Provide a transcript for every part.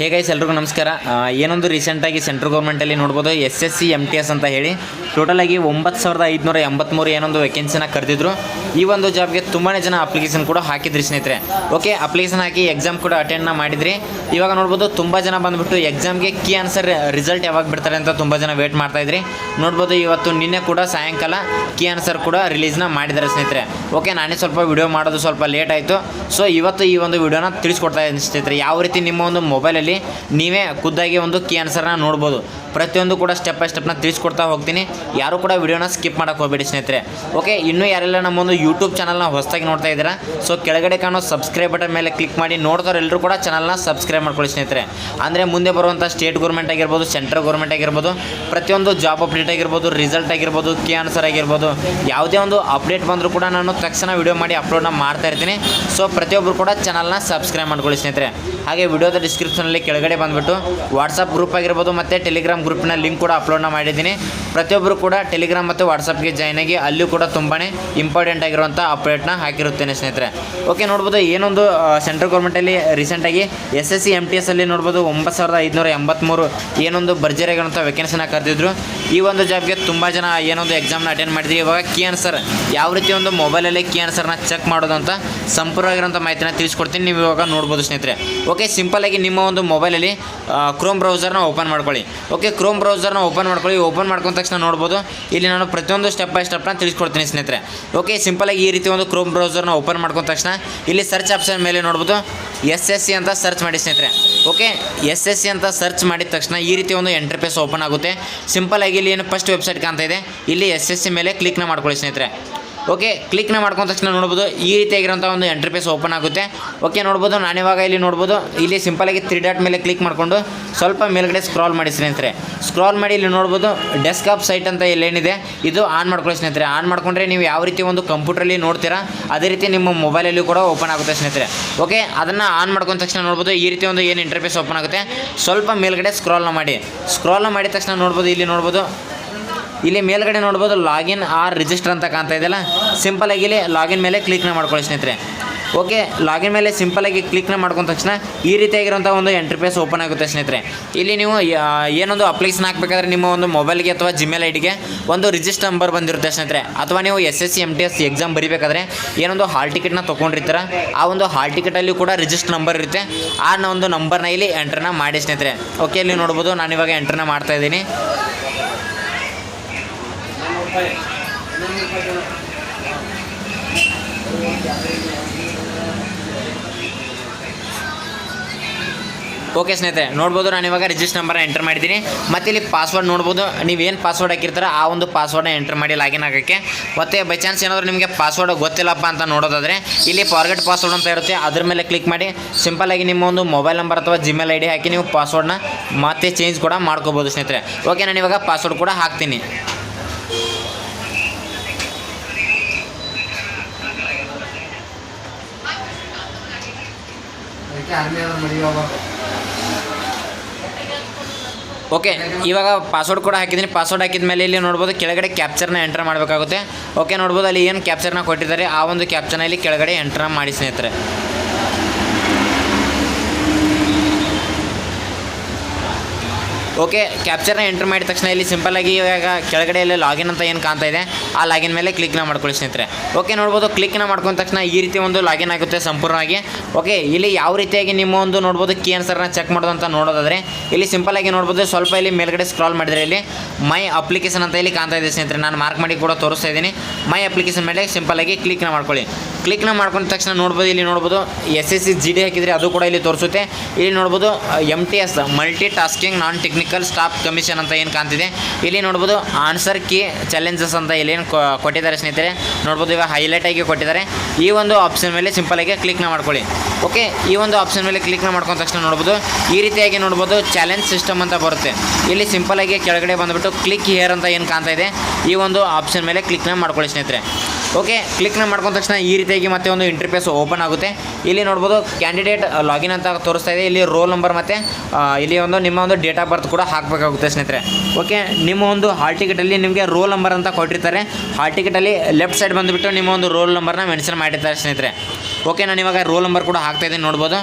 ಹೇಗೈಸ್ ಎಲ್ರಿಗೂ ನಮಸ್ಕಾರ. ಏನೊಂದು ರೀಸೆಂಟಾಗಿ ಸೆಂಟ್ರಲ್ ಗೌರ್ಮೆಂಟಲ್ಲಿ ನೋಡ್ಬೋದು S S C M T S ಅಂತ ಹೇಳಿ. ಟೋಟಲಾಗಿ ಒಂಬತ್ತು ಸಾವಿರದ ಐದುನೂರ ಎಂಬತ್ತ್ಮೂರು ಏನೊಂದು ವೆಕೆನ್ಸಿನ ಕರೆದಿದ್ರು. ಈ ಒಂದು ಜಾಬ್ಗೆ ತುಂಬಾ ಜನ ಅಪ್ಲಿಕೇಶನ್ ಕೂಡ ಹಾಕಿದ್ರಿ ಸ್ನೇಹಿತರೆ. ಓಕೆ ಅಪ್ಲಿಕೇಶನ್ ಹಾಕಿ ಎಕ್ಸಾಮ್ ಕೂಡ ಅಟೆಂಡ್ನ ಮಾಡಿದ್ರಿ. ಇವಾಗ ನೋಡ್ಬೋದು ತುಂಬ ಜನ ಬಂದುಬಿಟ್ಟು ಎಕ್ಸಾಮ್ಗೆ ಕೀ ಆನ್ಸರ್ ರಿಸಲ್ಟ್ ಯಾವಾಗ ಬಿಡ್ತಾರೆ ಅಂತ ತುಂಬ ಜನ ವೇಟ್ ಮಾಡ್ತಾ ಇದ್ರಿ. ನೋಡ್ಬೋದು ಇವತ್ತು ನಿನ್ನೆ ಕೂಡ ಸಾಯಂಕಾಲ ಕೀ ಆನ್ಸರ್ ಕೂಡ ರಿಲೀಸ್ನ ಮಾಡಿದ್ದಾರೆ ಸ್ನೇಹಿತರೆ. ಓಕೆ ನಾನೇ ಸ್ವಲ್ಪ ವಿಡಿಯೋ ಮಾಡೋದು ಸ್ವಲ್ಪ ಲೇಟ್ ಆಯಿತು. ಸೊ ಇವತ್ತು ಈ ಒಂದು ವಿಡಿಯೋನ ತಿಳಿಸ್ಕೊಡ್ತಾ ಇದ್ದೀನಿ ಸ್ನೇಹಿತರೆ. ಯಾವ ರೀತಿ ನಿಮ್ಮ ಒಂದು ಮೊಬೈಲಲ್ಲಿ ನೀವೇ ಖುದ್ದಾಗಿ ಒಂದು ಕೀ ಆನ್ಸರ್ನ ನೋಡ್ಬೋದು. ಪ್ರತಿಯೊಂದು ಕೂಡ ಸ್ಟೆಪ್ ಬೈ ಸ್ಟೆಪ್ನ ತಿಳಿಸ್ಕೊಡ್ತಾ ಹೋಗ್ತೀನಿ. ಯಾರು ಕೂಡ ವಿಡಿಯೋನ ಸ್ಕಿಪ್ ಮಾಡೋಕೆ ಹೋಗಬೇಡಿ ಸ್ನೇಹಿತರೆ. ಓಕೆ ಇನ್ನೂ ಯಾರೆಲ್ಲ ನಮ್ಮ ಒಂದು ಯೂಟ್ಯೂಬ್ ಚಾನಲ್ನ ಹೊಸದಾಗಿ ನೋಡ್ತಾ ಇದ್ದೀರಾ ಸೊ ಕೆಳಗಡೆ ಕಾಣೋ ಸಬ್ಸ್ಕ್ರೈಬ್ ಬಟನ್ ಮೇಲೆ ಕ್ಲಿಕ್ ಮಾಡಿ, ನೋಡ್ದವ್ರೆಲ್ಲರೂ ಕೂಡ ಚಾನಲ್ನ ಸಬ್ಸ್ಕ್ರೈಬ್ ಮಾಡ್ಕೊಳ್ಳಿ ಸ್ನೇಹಿತರೆ. ಅಂದರೆ ಮುಂದೆ ಬರುವಂಥ ಸ್ಟೇಟ್ ಗೌರ್ಮೆಂಟ್ ಆಗಿರ್ಬೋದು ಸೆಂಟ್ರಲ್ ಗೌರ್ಮೆಂಟ್ ಆಗಿರ್ಬೋದು, ಪ್ರತಿಯೊಂದು ಜಾಬ್ ಅಪ್ಡೇಟ್ ಆಗಿರ್ಬೋದು ರಿಸಲ್ಟ್ ಆಗಿರ್ಬೋದು ಕೆ ಆನ್ಸರ್ ಆಗಿರ್ಬೋದು, ಯಾವುದೇ ಒಂದು ಅಪ್ಡೇಟ್ ಬಂದರೂ ಕೂಡ ನಾನು ತಕ್ಷಣ ವಿಡಿಯೋ ಮಾಡಿ ಅಪ್ಲೋಡ್ನ ಮಾಡ್ತಾ ಇರ್ತೀನಿ. ಸೊ ಪ್ರತಿಯೊಬ್ಬರು ಕೂಡ ಚಾನಲ್ನ ಸಬ್ಸ್ಕ್ರೈಬ್ ಮಾಡ್ಕೊಳ್ಳಿ ಸ್ನೇಹಿತರೆ. ಹಾಗೆ ವಿಡಿಯೋದ ಡಿಸ್ಕ್ರಿಪ್ಷನಲ್ಲಿ ಕೆಳಗಡೆ ಬಂದುಬಿಟ್ಟು ವಾಟ್ಸಪ್ ಗ್ರೂಪ್ ಆಗಿರ್ಬೋದು, ಮತ್ತು ಟೆಲಿಗ್ರಾಮ್ ಗ್ರೂಪ್ನ ಲಿಂಕ್ ಕೂಡ ಅಪ್ಲೋಡ್ನ ಮಾಡಿದ್ದೀನಿ. ಪ್ರತಿಯೊಬ್ಬರು ಕೂಡ ಟೆಲಿಗ್ರಾಮ್ ಮತ್ತು ವಾಟ್ಸಪ್ಗೆ ಜಾಯ್ನ್ ಆಗಿ ಅಲ್ಲೂ ಕೂಡ ತುಂಬಾ ಇಂಪಾರ್ಟೆಂಟ್ ಆಗಿರುವಂಥ ಅಪ್ಡೇಟ್ನ ಹಾಕಿರುತ್ತೇನೆ ಸ್ನೇಹಿತರೆ. ಓಕೆ ನೋಡ್ಬೋದು ಏನೊಂದು ಸೆಂಟ್ರಲ್ ಗೌರ್ಮೆಂಟಲ್ಲಿ ರೀಸೆಂಟಾಗಿ S S C M T S ಅಲ್ಲಿ ನೋಡ್ಬೋದು ಒಂಬತ್ತು ಸಾವಿರದ ಐದುನೂರ ಎಂಬತ್ತ್ಮೂರು ಏನೊಂದು ಭರ್ಜರಿಯಾಗಿರುವಂಥ ವೆಕೆನ್ಸಿನ ಕರೆದಿದ್ರು. ಈ ಒಂದು ಜಾಬ್ಗೆ ತುಂಬ ಜನ ಏನೊಂದು ಎಕ್ಸಾಮ್ನ ಅಟೆಂಡ್ ಮಾಡಿದ್ರಿ ಇವಾಗ ಕೀ ಆನ್ಸರ್ ಯಾವ ರೀತಿ ಒಂದು ಮೊಬೈಲಲ್ಲಿ ಕೀ ಆನ್ಸರ್ನ ಚೆಕ್ ಮಾಡೋದು ಅಂತ ಸಂಪೂರ್ಣವಾಗಿರೋಂಥ ಮಾಹಿತಿನ ತಿಳಿಸ್ಕೊಡ್ತೀನಿ. ನೀವು ಇವಾಗ ನೋಡ್ಬೋದು ಸ್ನೇಹಿತರೆ. ಓಕೆ ಸಿಂಪಲಾಗಿ ನಿಮ್ಮ ಒಂದು ಮೊಬೈಲಲ್ಲಿ ಕ್ರೋಮ್ ಬ್ರೌಸರ್ನ ಓಪನ್ ಮಾಡ್ಕೊಳ್ಳಿ. ಓಕೆ ಕ್ರೋಮ್ ಬ್ರೌಸರ್ನ ಓಪನ್ ಮಾಡ್ಕೊಳ್ಳಿ. ಓಪನ್ ಮಾಡ್ಕೊಂಡ ತಕ್ಷಣ ನೋಡ್ಬೋದು. ಇಲ್ಲಿ ನಾನು ಪ್ರತಿಯೊಂದು ಸ್ಟೆಪ್ ಬೈ ಸ್ಟೆಪ್ನ ತಿಳಿಸ್ಕೊಡ್ತೀನಿ ಸ್ನೇಹಿತರೆ. ಓಕೆ ಸಿಂಪಲಾಗಿ ಈ ರೀತಿ ಒಂದು ಕ್ರೋಮ್ ಬ್ರೌಸರ್ನ ಓಪನ್ ಮಾಡ್ಕೊಂಡ ತಕ್ಷಣ ಇಲ್ಲಿ ಸರ್ಚ್ ಆಪ್ಷನ್ ಮೇಲೆ ನೋಡ್ಬೋದು. ಎಸ್ ಎಸ್ ಸಿ ಅಂತ ಸರ್ಚ್ ಮಾಡಿ ಸ್ನೇಹಿತರೆ. ಓಕೆ ಎಸ್ ಎಸ್ ಸಿ ಅಂತ ಸರ್ಚ್ ಮಾಡಿದ ತಕ್ಷಣ ಈ ರೀತಿ ಒಂದು ಎಂಟ್ರಪೇಸ್ ಓಪನ್ ಆಗುತ್ತೆ. ಸಿಂಪಲ್ ಆಗಿ ಇಲ್ಲಿ ಏನು ಫಸ್ಟ್ ವೆಬ್ಸೈಟ್ ಕಾಣ್ತಾ ಇದೆ. ಇಲ್ಲಿ ಎಸ್ ಎಸ್ ಸಿ ಮೇಲೆ ಕ್ಲಿಕ್ನ ಮಾಡ್ಕೊಳ್ಳಿ ಸ್ನೇಹಿತರೆ. ಓಕೆ ಕ್ಲಿಕ್ನ ಮಾಡ್ಕೊಂಡ ತಕ್ಷಣ ನೋಡ್ಬೋದು. ಈ ರೀತಿಯಾಗಿರೋಂಥ ಒಂದು ಎಂಟ್ರಿಪೇಸ್ ಓಪನ್ ಆಗುತ್ತೆ. ಓಕೆ, ನೋಡ್ಬೋದು ನಾನಿವಾಗ ಇಲ್ಲಿ ನೋಡ್ಬೋದು. ಇಲ್ಲಿ ಸಿಂಪಲಾಗಿ ತ್ರೀ ಡಾಟ್ ಮೇಲೆ ಕ್ಲಿಕ್ ಮಾಡಿಕೊಂಡು ಸ್ವಲ್ಪ ಮೇಲ್ಗಡೆ ಸ್ಕ್ರಾಲ್ ಮಾಡಿ ಸ್ನೇಹಿತರೆ. ಸ್ಕ್ರಾಲ್ ಮಾಡಿ ಇಲ್ಲಿ ನೋಡ್ಬೋದು ಡೆಸ್ಕ್ಟಾಪ್ ಸೈಟ್ ಅಂತ ಇಲ್ಲೇನಿದೆ ಇದು ಆನ್ ಮಾಡ್ಕೊಳ್ಳಿ ಸ್ನೇಹಿತರೆ. ಆನ್ ಮಾಡ್ಕೊಂಡ್ರೆ ನೀವು ಯಾವ ರೀತಿ ಒಂದು ಕಂಪ್ಯೂಟ್ರಲ್ಲಿ ನೋಡ್ತೀರಾ, ಅದೇ ರೀತಿ ನಿಮ್ಮ ಮೊಬೈಲಲ್ಲಿ ಕೂಡ ಓಪನ್ ಆಗುತ್ತೆ ಸ್ನೇಹಿತರೆ. ಓಕೆ, ಅದನ್ನು ಆನ್ ಮಾಡ್ಕೊಂಡ ತಕ್ಷಣ ನೋಡ್ಬೋದು, ಈ ರೀತಿ ಒಂದು ಏನು ಇಂಟರ್ಫೇಸ್ ಓಪನ್ ಆಗುತ್ತೆ. ಸ್ವಲ್ಪ ಮೇಲ್ಗಡೆ ಸ್ಕ್ರಾಲ್ನ ಮಾಡಿ. ಸ್ಕ್ರಾಲ್ನ ಮಾಡಿದ ತಕ್ಷಣ ನೋಡ್ಬೋದು, ಇಲ್ಲಿ ನೋಡ್ಬೋದು ಇಲ್ಲಿ ಮೇಲ್ಗಡೆ ನೋಡ್ಬೋದು ಲಾಗಿನ್ ಆರ್ ರಿಜಿಸ್ಟರ್ ಅಂತ ಕಾಣ್ತಾ ಇದೆಯಲ್ಲ ಆಗಿ ಇಲ್ಲಿ ಲಾಗಿನ್ ಮೇಲೆ ಕ್ಲಿಕ್ನ ಮಾಡ್ಕೊಳ್ಳಿ ಸ್ನೇಹಿತರೆ. ಓಕೆ ಲಾಗಿನ್ ಮೇಲೆ ಸಿಂಪಲಾಗಿ ಕ್ಲಿಕ್ನ ಮಾಡ್ಕೊಂಡ ತಕ್ಷಣ ಈ ರೀತಿಯಾಗಿರುವಂಥ ಒಂದು ಎಂಟ್ರಿಪೇಸ್ ಓಪನ್ ಆಗುತ್ತೆ ಸ್ನೇಹಿತರೆ. ಇಲ್ಲಿ ನೀವು ಏನೊಂದು ಅಪ್ಲಿಕೇಶನ್ ಹಾಕಬೇಕಾದ್ರೆ ನಿಮ್ಮ ಒಂದು ಮೊಬೈಲ್ಗೆ ಅಥವಾ ಜಿಮೇಲ್ ಐಡಿಗೆ ಒಂದು ರಿಜಿಸ್ಟರ್ ನಂಬರ್ ಬಂದಿರುತ್ತೆ ಸ್ನೇಹಿತರೆ. ಅಥವಾ ನೀವು S S C M T S exam ಬರಿಬೇಕಾದ್ರೆ ಏನೊಂದು ಹಾಲ್ ಟಿಕೆಟ್ನ ತೊಗೊಂಡಿರ್ತೀರ, ಆ ಒಂದು ಹಾಲ್ ಟಿಕೆಟಲ್ಲಿ ಕೂಡ ರಿಜಿಸ್ಟರ್ ನಂಬರ್ ಇರುತ್ತೆ. ಆ ಒಂದು ನಂಬರ್ನ ಇಲ್ಲಿ ಎಂಟ್ರನ್ನ ಮಾಡಿ ಸ್ನೇಹಿತರೆ. ಓಕೆ ಇಲ್ಲಿ ನೋಡ್ಬೋದು ನಾನು ಇವಾಗ ಎಂಟ್ರನ್ನ ಮಾಡ್ತಾ ಇದ್ದೀನಿ. ಓಕೆ ಸ್ನೇಹಿತರೆ, ನೋಡ್ಬೋದು ನಾನು ಇವಾಗ ರಿಜಿಸ್ಟರ್ ನಂಬರ್ ಎಂಟರ್ ಮಾಡಿದ್ದೀನಿ. ಮತ್ತು ಇಲ್ಲಿ ಪಾಸ್ವರ್ಡ್ ನೋಡ್ಬೋದು ಏನು ಪಾಸ್ವರ್ಡ್ ಹಾಕಿರ್ತಾರೆ ಆ ಒಂದು ಪಾಸ್ವರ್ಡ್ನ ಎಂಟರ್ ಮಾಡಿ ಲಾಗಿನ್ ಆಗೋಕ್ಕೆ. ಮತ್ತು ಬೈ ಚಾನ್ಸ್ ಏನಾದರೂ ನಿಮಗೆ ಪಾಸ್ವರ್ಡ್ ಗೊತ್ತಿಲ್ಲಪ್ಪ ಅಂತ ನೋಡೋದಾದರೆ, ಇಲ್ಲಿ ಫಾರ್ಗೆಟ್ ಪಾಸ್ವರ್ಡ್ ಅಂತ ಇರುತ್ತೆ, ಅದ್ರ ಮೇಲೆ ಕ್ಲಿಕ್ ಮಾಡಿ ಸಿಂಪಲ್ಲಾಗಿ ನಿಮ್ಮ ಒಂದು ಮೊಬೈಲ್ ನಂಬರ್ ಅಥವಾ ಜಿಮೇಲ್ ಐ ಡಿ ಹಾಕಿ ನೀವು ಪಾಸ್ವರ್ಡ್ನ ಮತ್ತೆ ಚೇಂಜ್ ಕೂಡ ಮಾಡ್ಕೋಬೋದು ಸ್ನೇಹಿತರೆ. ಓಕೆ, ನಾನು ಇವಾಗ ಪಾಸ್ವರ್ಡ್ ಕೂಡ ಹಾಕ್ತೀನಿ. ಓಕೆ, ಇವಾಗ ಪಾಸ್ವರ್ಡ್ ಕೂಡ ಹಾಕಿದ್ದೀನಿ. ಪಾಸ್ವರ್ಡ್ ಹಾಕಿದ ಮೇಲೆ ಇಲ್ಲಿ ನೋಡ್ಬೋದು ಕೆಳಗಡೆ ಕ್ಯಾಪ್ಚರ್ನ ಎಂಟರ್ ಮಾಡಬೇಕಾಗುತ್ತೆ. ಓಕೆ ನೋಡ್ಬೋದು ಅಲ್ಲಿ ಏನು ಕ್ಯಾಪ್ಚರ್ನ ಕೊಟ್ಟಿದ್ದಾರೆ, ಆ ಒಂದು ಕ್ಯಾಪ್ಚರ್ನ ಇಲ್ಲಿ ಕೆಳಗಡೆ ಎಂಟರ್ ಮಾಡಿ ಸ್ನೇಹಿತರೆ. ಓಕೆ ಕ್ಯಾಪ್ಚರ್ನ ಎಂಟ್ರ್ ಮಾಡಿದ ತಕ್ಷಣ ಇಲ್ಲಿ ಸಿಂಪಲ್ಲಾಗಿ ಇವಾಗ ಕೆಳಗಡೆ ಇಲ್ಲಿ ಲಾಗಿನ್ ಅಂತ ಏನು ಕಾಣ್ತಾ ಇದೆ, ಆ ಲಾಗಿನ್ ಮೇಲೆ ಕ್ಲಿಕ್ನ ಮಾಡ್ಕೊಳ್ಳಿ ಸ್ನೇಹಿತರೆ. ಓಕೆ, ನೋಡ್ಬೋದು ಕ್ಲಿಕ್ನ ಮಾಡ್ಕೊಂಡ ತಕ್ಷಣ ಈ ರೀತಿ ಒಂದು ಲಾಗಿನ್ ಆಗುತ್ತೆ ಸಂಪೂರ್ಣವಾಗಿ. ಓಕೆ, ಇಲ್ಲಿ ಯಾವ ರೀತಿಯಾಗಿ ನಿಮ್ಮ ಒಂದು ನೋಡ್ಬೋದು ಕೀ ಆನ್ಸರ್ನ ಚೆಕ್ ಮಾಡೋದು ಅಂತ ನೋಡೋದಾದರೆ, ಇಲ್ಲಿ ಸಿಂಪಲ್ಲಾಗಿ ನೋಡ್ಬೋದು, ಸ್ವಲ್ಪ ಇಲ್ಲಿ ಮೇಲ್ಗಡೆ ಸ್ಕ್ರಾಲ್ ಮಾಡಿದರೆ ಇಲ್ಲಿ ಮೈ ಅಪ್ಲಿಕೇಶನ್ ಅಂತ ಇಲ್ಲಿ ಕಾಣ್ತಾ ಇದೆ ಸ್ನೇಹಿತರೆ. ನಾನು ಮಾರ್ಕ್ ಮಾಡಿ ಕೂಡ ತೋರಿಸ್ತಾ ಇದ್ದೀನಿ. ಮೈ ಅಪ್ಲಿಕೇಶನ್ ಮೇಲೆ ಸಿಂಪಲ್ಲಾಗಿ ಕ್ಲಿಕ್ನ ಮಾಡ್ಕೊಳ್ಳಿ. ಕ್ಲಿಕ್ನ ಮಾಡ್ಕೊಂಡ ತಕ್ಷಣ ನೋಡ್ಬೋದು, ಇಲ್ಲಿ ನೋಡ್ಬೋದು S S C G D ಹಾಕಿದರೆ ಅದು ಕೂಡ ಇಲ್ಲಿ ತೋರಿಸುತ್ತೆ. ಇಲ್ಲಿ ನೋಡ್ಬೋದು M T S multi tasking non technical staff commission ಅಂತ ಏನು ಕಾಣ್ತಿದೆ. ಇಲ್ಲಿ ನೋಡ್ಬೋದು ಆನ್ಸರ್ ಕೀ ಚಾಲೆಂಜಸ್ ಅಂತ ಇಲ್ಲೇನು ಕೊಟ್ಟಿದ್ದಾರೆ ಸ್ನೇಹಿತರೆ. ನೋಡ್ಬೋದು, ಇವಾಗ ಹೈಲೈಟ್ ಆಗಿ ಕೊಟ್ಟಿದ್ದಾರೆ. ಈ ಒಂದು ಆಪ್ಷನ್ ಮೇಲೆ ಸಿಂಪಲಾಗಿ ಕ್ಲಿಕ್ನ ಮಾಡ್ಕೊಳ್ಳಿ. ಓಕೆ ಈ ಒಂದು ಆಪ್ಷನ್ ಮೇಲೆ ಕ್ಲಿಕ್ನ ಮಾಡ್ಕೊಂಡ ತಕ್ಷಣ ನೋಡ್ಬೋದು, ಈ ರೀತಿಯಾಗಿ ನೋಡ್ಬೋದು ಚಾಲೆಂಜ್ ಸಿಸ್ಟಮ್ ಅಂತ ಬರುತ್ತೆ. ಇಲ್ಲಿ ಸಿಂಪಲಾಗಿ ಕೆಳಗಡೆ ಬಂದುಬಿಟ್ಟು ಕ್ಲಿಕ್ ಹಿಯರ್ ಅಂತ ಏನು ಕಾಣ್ತಾ ಇದೆ. ಈ ಒಂದು ಆಪ್ಷನ್ ಮೇಲೆ ಕ್ಲಿಕ್ನ ಮಾಡ್ಕೊಳ್ಳಿ ಸ್ನೇಹಿತರೆ. ಓಕೆ ಕ್ಲಿಕ್ನ ಮಾಡ್ಕೊಂಡ ತಕ್ಷಣ ಈ ರೀತಿಯಾಗಿ ಮತ್ತೆ ಒಂದು ಇಂಟರ್ಫೇಸ್ ಓಪನ್ ಆಗುತ್ತೆ. ಇಲ್ಲಿ ನೋಡ್ಬೋದು ಕ್ಯಾಂಡಿಡೇಟ್ ಲಾಗಿನ್ ಅಂತ ತೋರಿಸ್ತಾ ಇದೆ. ಇಲ್ಲಿ ರೋಲ್ ನಂಬರ್ ಮತ್ತು ಇಲ್ಲಿ ಒಂದು ನಿಮ್ಮ ಒಂದು ಡೇಟ್ ಆಫ್ ಬರ್ತ್ ಕೂಡ ಹಾಕಬೇಕಾಗುತ್ತೆ ಸ್ನೇಹಿತರೆ. ಓಕೆ, ನಿಮ್ಮ ಒಂದು ಹಾಲ್ ಟಿಕೆಟಲ್ಲಿ ನಿಮಗೆ ರೋಲ್ ನಂಬರ್ ಅಂತ ಕೊಟ್ಟಿರ್ತಾರೆ. ಹಾಲ್ ಟಿಕೆಟಲ್ಲಿ ಲೆಫ್ಟ್ ಸೈಡ್ ಬಂದುಬಿಟ್ಟು ನಿಮ್ಮ ಒಂದು ರೋಲ್ ನಂಬರ್ನ ಮೆನ್ಷನ್ ಮಾಡಿರ್ತಾರೆ ಸ್ನೇಹಿತರೆ. ಓಕೆ, ನಾನು ಇವಾಗ ರೋಲ್ ನಂಬರ್ ಕೂಡ ಹಾಕ್ತಾ ಇದ್ದೀನಿ, ನೋಡ್ಬೋದು.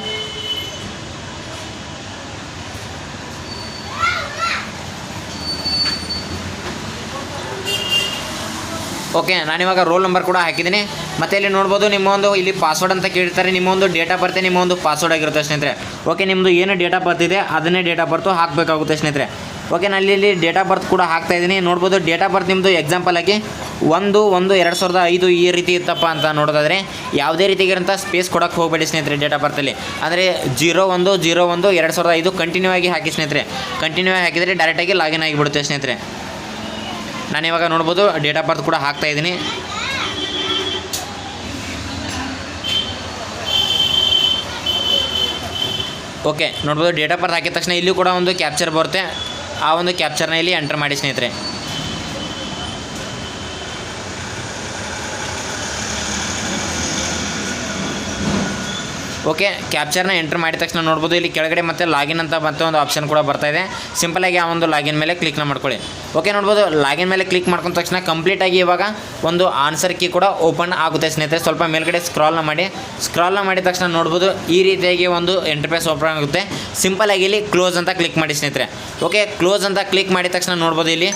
ಓಕೆ ನಾನಿವಾಗ ರೋಲ್ ನಂಬರ್ ಕೂಡ ಹಾಕಿದ್ದೀನಿ. ಮತ್ತೆ ಇಲ್ಲಿ ನೋಡ್ಬೋದು ನಿಮ್ಮ ಒಂದು ಇಲ್ಲಿ ಪಾಸ್ವರ್ಡ್ ಅಂತ ಕೇಳ್ತಾರೆ ನಿಮ್ಮ ಒಂದು ಡೇಟ್ ಆಫ್ ಬರ್ತೆ ನಿಮ್ಮ ಒಂದು ಪಾಸ್ವರ್ಡ್ ಆಗಿರುತ್ತೆ ಸ್ನೇಹಿತರೆ. ಓಕೆ ನಿಮ್ಮದು ಏನು ಡೇಟ್ ಆಫ್ ಬರ್ತ್ ಇದೆ, ಅದನ್ನೇ ಡೇಟ್ ಬರ್ತು ಹಾಕಬೇಕಾಗುತ್ತೆ ಸ್ನೇಹಿತರೆ. ಓಕೆ, ನಾನು ಇಲ್ಲಿ ಡೇಟ್ ಬರ್ತ್ ಕೂಡ ಹಾಕ್ತಾ ಇದ್ದೀನಿ. ನೋಡ್ಬೋದು ಡೇಟ್ ಬರ್ತ್ ನಿಮ್ಮದು ಎಕ್ಸಾಂಪಲ್ ಆಗಿ ಒಂದು ಒಂದು, ಎರಡು ಸಾವಿರದ ಐದು ಈ ರೀತಿ ಇತ್ತಪ್ಪ ಅಂತ ನೋಡೋದಾದರೆ, ಯಾವುದೇ ರೀತಿಗಿರಂಥ ಸ್ಪೇಸ್ ಕೊಡೋಕ್ಕೆ ಹೋಗಬೇಡಿ ಸ್ನೇಹಿತರೆ ಡೇಟ್ ಆಫ್ ಬರ್ತಲ್ಲಿ ಅಂದರೆ ಜೀರೋ ಒಂದು ಜೀರೋ ಒಂದು, ಎರಡು ಸಾವಿರದ ಐದು ಕಂಟಿನ್ಯೂ ಆಗಿ ಹಾಕಿ ಸ್ನೇಹಿತರೆ. ಕಂಟಿನ್ಯೂ ಆಗಿ ಹಾಕಿದರೆ ಡೈರೆಕ್ಟಾಗಿ ಲಾಗಿನ್ ಆಗಿಬಿಡುತ್ತೆ ಸ್ನೇಹಿತರೆ. ನಾನು ಇವಾಗ ನೋಡ್ಬೋದು ಡೇಟ್ ಆಫ್ ಬರ್ತ್ ಕೂಡ ಹಾಕ್ತಾ ಇದ್ದೀನಿ. ಓಕೆ ನೋಡ್ಬೋದು ಡೇಟ್ ಆಫ್ ಬರ್ತ್ ಹಾಕಿದ ತಕ್ಷಣ ಇಲ್ಲಿ ಕೂಡ ಒಂದು ಕ್ಯಾಪ್ಚರ್ ಬರುತ್ತೆ. ಆ ಒಂದು ಕ್ಯಾಪ್ಚರ್ನ ಇಲ್ಲಿ ಎಂಟರ್ ಮಾಡಿ ಸ್ನೇಹಿತರೆ. ಓಕೆ ಕ್ಯಾಪ್ಚರ್ನ ಎಂಟರ್ ಮಾಡಿದ ತಕ್ಷಣ ನೋಡ್ಬೋದು. ಇಲ್ಲಿ ಕೆಳಗಡೆ ಮತ್ತೆ ಲಾಗಿನ್ ಅಂತ ಮತ್ತೆ ಒಂದು ಆಪ್ಷನ್ ಕೂಡ ಬರ್ತಾ ಇದೆ. ಸಿಂಪಲಾಗಿ ಆ ಒಂದು ಲಾಗಿನ್ ಮೇಲೆ ಕ್ಲಿಕ್ನ ಮಾಡ್ಕೊಳ್ಳಿ. ಓಕೆ, ನೋಡ್ಬೋದು ಲಾಗಿನ್ ಮೇಲೆ ಕ್ಲಿಕ್ ಮಾಡ್ಕೊಂಡ ತಕ್ಷಣ ಕಂಪ್ಲೀಟಾಗಿ ಇವಾಗ ಒಂದು ಆನ್ಸರ್ ಕೀ ಕೂಡ ಓಪನ್ ಆಗುತ್ತೆ ಸ್ನೇಹಿತರೆ. ಸ್ವಲ್ಪ ಮೇಲ್ಗಡೆ ಸ್ಕ್ರಾಲ್ನ ಮಾಡಿ. ಸ್ಕ್ರಾಲ್ನ ಮಾಡಿದ ತಕ್ಷಣ ನೋಡ್ಬೋದು, ಈ ರೀತಿಯಾಗಿ ಒಂದು ಎಂಟರ್ಪೇಸ್ ಓಪನ್ ಆಗುತ್ತೆ. ಸಿಂಪಲಾಗಿ ಇಲ್ಲಿ ಕ್ಲೋಸ್ ಅಂತ ಕ್ಲಿಕ್ ಮಾಡಿ ಸ್ನೇಹಿತರೆ. ಓಕೆ ಕ್ಲೋಸ್ ಅಂತ ಕ್ಲಿಕ್ ಮಾಡಿದ ತಕ್ಷಣ ನೋಡ್ಬೋದು ಇಲ್ಲಿ.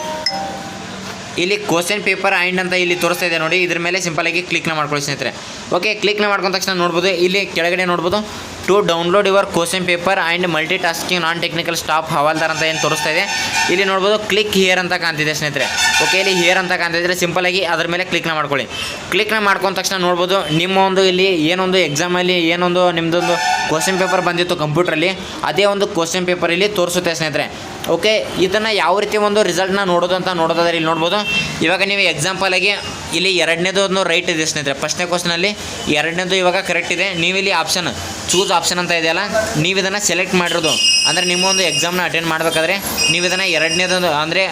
ಇಲ್ಲಿ ಕ್ವಶನ್ ಪೇಪರ್ ಆ್ಯಂಡ್ ಅಂತ ಇಲ್ಲಿ ತೋರಿಸ್ತಾ ಇದೆ ನೋಡಿ. ಇದ್ರ ಮೇಲೆ ಸಿಂಪಲಾಗಿ ಕ್ಲಿಕ್ನ ಮಾಡ್ಕೊಳ್ಳಿ ಸ್ನೇಹಿತರೆ. ಓಕೆ ಕ್ಲಿಕ್ನ ಮಾಡ್ಕೊಂಡ ತಕ್ಷಣ ನೋಡ್ಬೋದು. ಇಲ್ಲಿ ಕೆಳಗಡೆ ನೋಡ್ಬೋದು. To download your question paper and multi tasking non technical staff havaldar ಅಂತ ಏನು ತೋರಿಸ್ತಾ ಇದೆ. ಇಲ್ಲಿ ನೋಡ್ಬೋದು ಕ್ಲಿಕ್ ಹಿಯರ್ ಅಂತ ಕಾಣ್ತಿದೆ ಸ್ನೇಹಿತರೆ. ಓಕೆ ಇಲ್ಲಿ ಹಿಯರ್ ಅಂತ ಕಾಣ್ತಿದ್ರೆ ಸಿಂಪಲಾಗಿ ಅದ್ರ ಮೇಲೆ ಕ್ಲಿಕ್ನ ಮಾಡ್ಕೊಳ್ಳಿ. ಕ್ಲಿಕ್ನ ಮಾಡ್ಕೊಂಡ ತಕ್ಷಣ ನೋಡ್ಬೋದು ನಿಮ್ಮ ಒಂದು ಇಲ್ಲಿ ಏನೊಂದು ಎಕ್ಸಾಮಲ್ಲಿ ಏನೊಂದು ನಿಮ್ಮದೊಂದು ಕ್ವಶನ್ ಪೇಪರ್ ಬಂದಿತ್ತು ಕಂಪ್ಯೂಟ್ರಲ್ಲಿ ಅದೇ ಒಂದು ಕ್ವಶನ್ ಪೇಪರ್ ಇಲ್ಲಿ ತೋರಿಸುತ್ತೆ ಸ್ನೇಹಿತರೆ. ಓಕೆ ಇದನ್ನು ಯಾವ ರೀತಿ ಒಂದು ರಿಸಲ್ಟ್ನ ನೋಡೋದು ಅಂತ ನೋಡೋದಾದ್ರೆ ಇಲ್ಲಿ ನೋಡ್ಬೋದು. ಇವಾಗ ನೀವು ಎಕ್ಸಾಂಪಲ್ ಆಗಿ ಇಲ್ಲಿ ಎರಡನೇದು ಒಂದು ರೈಟ್ ಇದೆ ಸ್ನೇಹಿತರೆ. ಫಸ್ಟ್ನೇ ಕ್ವಶನಲ್ಲಿ ಎರಡನೇದು ಇವಾಗ ಕರೆಕ್ಟ್ ಇದೆ. ನೀವು ಇಲ್ಲಿ ಆಪ್ಷನ್ ಚೂಸ್ ಆಪ್ಷನ್ ಅಂತ ಇದೆಯಲ್ಲ, ನೀವು ಇದನ್ನು ಸೆಲೆಕ್ಟ್ ಮಾಡಿರೋದು. ಅಂದರೆ ನಿಮ್ಮ ಒಂದು ಎಕ್ಸಾಮ್ನ ಅಟೆಂಡ್ ಮಾಡಬೇಕಾದ್ರೆ ನೀವು ಇದನ್ನು ಎರಡನೇದೊಂದು ಅಂದರೆ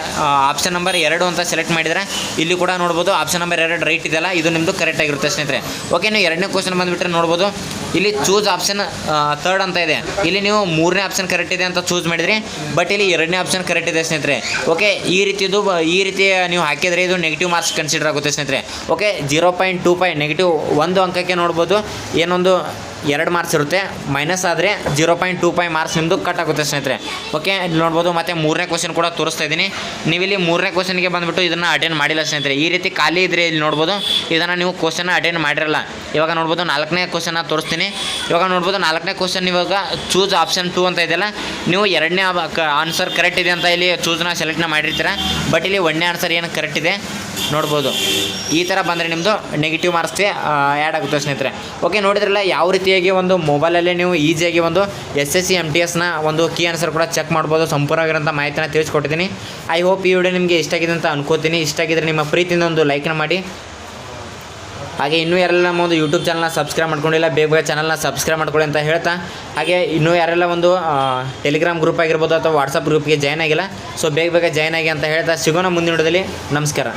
ಆಪ್ಷನ್ ನಂಬರ್ ಎರಡು ಅಂತ ಸೆಲೆಕ್ಟ್ ಮಾಡಿದರೆ ಇಲ್ಲಿ ಕೂಡ ನೋಡ್ಬೋದು ಆಪ್ಷನ್ ನಂಬರ್ ಎರಡು ರೈಟ್ ಇದೆಯಲ್ಲ, ಇದು ನಿಮ್ಮದು ಕರೆಕ್ಟ್ ಆಗಿರುತ್ತೆ ಸ್ನೇಹಿತರೆ. ಓಕೆ ನೀವು ಎರಡನೇ ಕ್ವಶನ್ ಬಂದುಬಿಟ್ರೆ ನೋಡ್ಬೋದು. ಇಲ್ಲಿ ಚೂಸ್ ಆಪ್ಷನ್ ತರ್ಡ್ ಅಂತ ಇದೆ. ಇಲ್ಲಿ ನೀವು ಮೂರನೇ ಆಪ್ಷನ್ ಕರೆಕ್ಟ್ ಇದೆ ಅಂತ ಚೂಸ್ ಮಾಡಿದ್ರಿ. ಬಟ್ ಇಲ್ಲಿ ಎರಡನೇ ಆಪ್ಷನ್ ಕರೆಕ್ಟ್ ಇದೆ ಸ್ನೇಹಿತರೆ. ಓಕೆ ಈ ರೀತಿದು, ಈ ರೀತಿ ನೀವು ಹಾಕಿದರೆ ಇದು ನೆಗೆಟಿವ್ ಮಾರ್ಕ್ಸ್ ಕನ್ಸಿಡರ್ ಆಗುತ್ತೆ ಸ್ನೇಹಿತರೆ. Okay zero point two point negative ಒಂದು ಅಂಕಕ್ಕೆ ನೋಡ್ಬೋದು. ಏನೊಂದು ಎರಡು ಮಾರ್ಕ್ಸ್ ಇರುತ್ತೆ. ಮೈನಸ್ ಆದರೆ zero point two point marks ನಿಮ್ಮದು ಕಟ್ ಆಗುತ್ತೆ ಸ್ನೇಹಿತರೆ. ಓಕೆ ಇಲ್ಲಿ ನೋಡ್ಬೋದು ಮತ್ತು ಮೂರನೇ ಕ್ವಶನ್ ಕೂಡ ತೋರಿಸ್ತಾ ಇದ್ದೀನಿ. ನೀವಿಲ್ಲಿ ಮೂರನೇ ಕ್ವಶನ್ಗೆ ಬಂದುಬಿಟ್ಟು ಇದನ್ನು ಅಟೆಂಡ್ ಮಾಡಿಲ್ಲ ಸ್ನೇಹಿತರೆ. ಈ ರೀತಿ ಖಾಲಿ ಇದ್ರೆ ಇಲ್ಲಿ ನೋಡ್ಬೋದು ಇದನ್ನು ನೀವು ಕ್ವಶನ್ ಅಟೆಂಡ್ ಮಾಡಿರಲ್ಲ. ಇವಾಗ ನೋಡ್ಬೋದು ನಾಲ್ಕನೇ ಕ್ವಶನ್ನ ತೋರಿಸ್ತೀನಿ. ಇವಾಗ ನೋಡ್ಬೋದು ನಾಲ್ಕನೇ ಕ್ವಶನ್ ಇವಾಗ ಚೂಸ್ ಆಪ್ಷನ್ ಟೂ ಅಂತ ಇದೆಯಲ್ಲ. ನೀವು ಎರಡನೇ ಆನ್ಸರ್ ಕರೆಕ್ಟ್ ಇದೆ ಅಂತ ಇಲ್ಲಿ ಚೂಸ್ನ ಸೆಲೆಕ್ಟ್ನ ಮಾಡಿರ್ತೀರ. ಬಟ್ ಇಲ್ಲಿ ಒಂದನೇ ಆನ್ಸರ್ ಏನು ಕರೆಕ್ಟ್ ಇದೆ? ನೋಡ್ಬೋದು. ಈ ಥರ ಬಂದರೆ ನಿಮ್ಮದು ನೆಗೆಟಿವ್ ಮಾರ್ಕ್ಸ್ಗೆ ಆ್ಯಡ್ ಆಗುತ್ತೆ ಸ್ನೇಹಿತರೆ. ಓಕೆ ನೋಡಿದ್ರಲ್ಲ ಯಾವ ರೀತಿಯಾಗಿ ಒಂದು ಮೊಬೈಲಲ್ಲೇ ನೀವು ಈಸಿಯಾಗಿ ಒಂದು S S C M T ಎಸ್ನ ಒಂದು ಕೀ ಆನ್ಸರ್ ಕೂಡ ಚೆಕ್ ಮಾಡ್ಬೋದು ಸಂಪೂರ್ಣವಾಗಿರೋಂಥ ಮಾಹಿತಿನ ತಿಳಿಸ್ಕೊಟ್ಟಿದ್ದೀನಿ. ಐ ಹೋಪ್ ಈ ವಿಡಿಯೋ ನಿಮಗೆ ಇಷ್ಟ ಆಗಿದೆ ಅಂತ ಅನ್ಕೋತೀನಿ. ಇಷ್ಟ ಆಗಿದ್ರೆ ನಿಮ್ಮ ಪ್ರೀತಿಯಿಂದ ಒಂದು ಲೈಕ್ನ ಮಾಡಿ. ಹಾಗೆ ಇನ್ನೂ ಯಾರೆಲ್ಲ ನಮ್ಮ ಒಂದು ಯೂಟ್ಯೂಬ್ ಚಾನಲ್ನ ಸಬ್ಸ್ಕ್ರೈಬ್ ಮಾಡ್ಕೊಂಡಿಲ್ಲ, ಬೇಗ ಬೇಗ ಚಾನಲ್ನ ಸಬ್ಸ್ಕ್ರೈಬ್ ಮಾಡ್ಕೊಳ್ಳಿ ಅಂತ ಹೇಳ್ತಾ. ಹಾಗೆ ಇನ್ನೂ ಯಾರೆಲ್ಲ ಒಂದು ಟೆಲಿಗ್ರಾಮ್ ಗ್ರೂಪ್ ಆಗಿರ್ಬೋದು ಅಥವಾ ವಾಟ್ಸಪ್ ಗ್ರೂಪ್ಗೆ ಜಾಯ್ನ್ ಆಗಿಲ್ಲ ಸೊ ಬೇಗ ಬೇಗ ಜಾಯ್ನ್ ಆಗಿ ಅಂತ ಹೇಳ್ತಾ. ಸಿಗೋಣ ಮುಂದಿನ ವಿಡಿಯೋದಲ್ಲಿ. ನಮಸ್ಕಾರ.